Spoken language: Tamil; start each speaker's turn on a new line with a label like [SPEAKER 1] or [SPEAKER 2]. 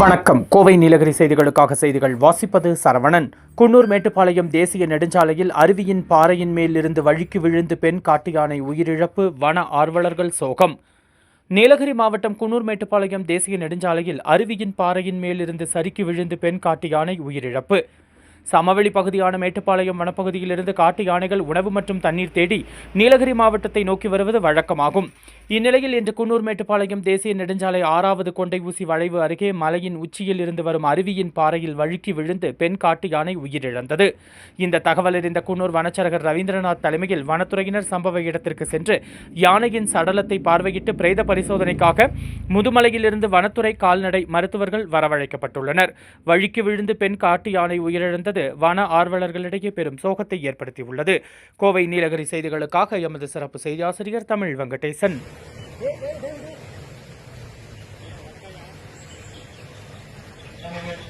[SPEAKER 1] வணக்கம். கோவை நீலகிரி செய்திகளுக்காக செய்திகள் வாசிப்பது சரவணன். குன்னூர் மேட்டுப்பாளையம் தேசிய நெடுஞ்சாலையில் அருவியின் பாறையின் மேல் இருந்து வழுக்கி விழுந்து பெண் காட்டு யானை உயிரிழப்பு வன ஆர்வலர்கள் சோகம். நீலகிரி மாவட்டம் குன்னூர் மேட்டுப்பாளையம் தேசிய நெடுஞ்சாலையில் அருவியின் பாறையின் மேல் இருந்து சறுக்கி விழுந்து பெண் காட்டு யானை உயிரிழப்பு. சமவெளி பகுதியான மேட்டுப்பாளையம் வனப்பகுதியிலிருந்து காட்டு யானைகள் உணவு மற்றும் தண்ணீர் தேடி நீலகிரி மாவட்டத்தை நோக்கி வருவது வழக்கமாகும். இந்நிலையில் இன்று குன்னூர் மேட்டுப்பாளையம் தேசிய நெடுஞ்சாலை ஆறாவது கொண்டை ஊசி வளைவு அருகே மலையின் உச்சியில் இருந்து வரும் அருவியின் பாறையில் வழுக்கி விழுந்து பெண் காட்டு யானை உயிரிழந்தது. இந்த தகவல் அறிந்த குன்னூர் வனச்சரகர் ரவீந்திரநாத் தலைமையில் வனத்துறையினர் சம்பவ இடத்திற்கு சென்று யானையின் சடலத்தை பார்வையிட்டு பிரேத பரிசோதனைக்காக முதுமலையிலிருந்து வனத்துறை கால்நடை மருத்துவர்கள் வரவழைக்கப்பட்டுள்ளனர். வழுக்கி விழுந்து பெண் காட்டு யானை உயிரிழந்தது வன ஆர்வலர்களிடையே பெரும் சோகத்தை ஏற்படுத்தியுள்ளது. கோவை நீலகிரி செய்திகளுக்காக எமது சிறப்பு செய்தியாசிரியர் தமிழ் வெங்கடேசன்.
[SPEAKER 2] Thank you.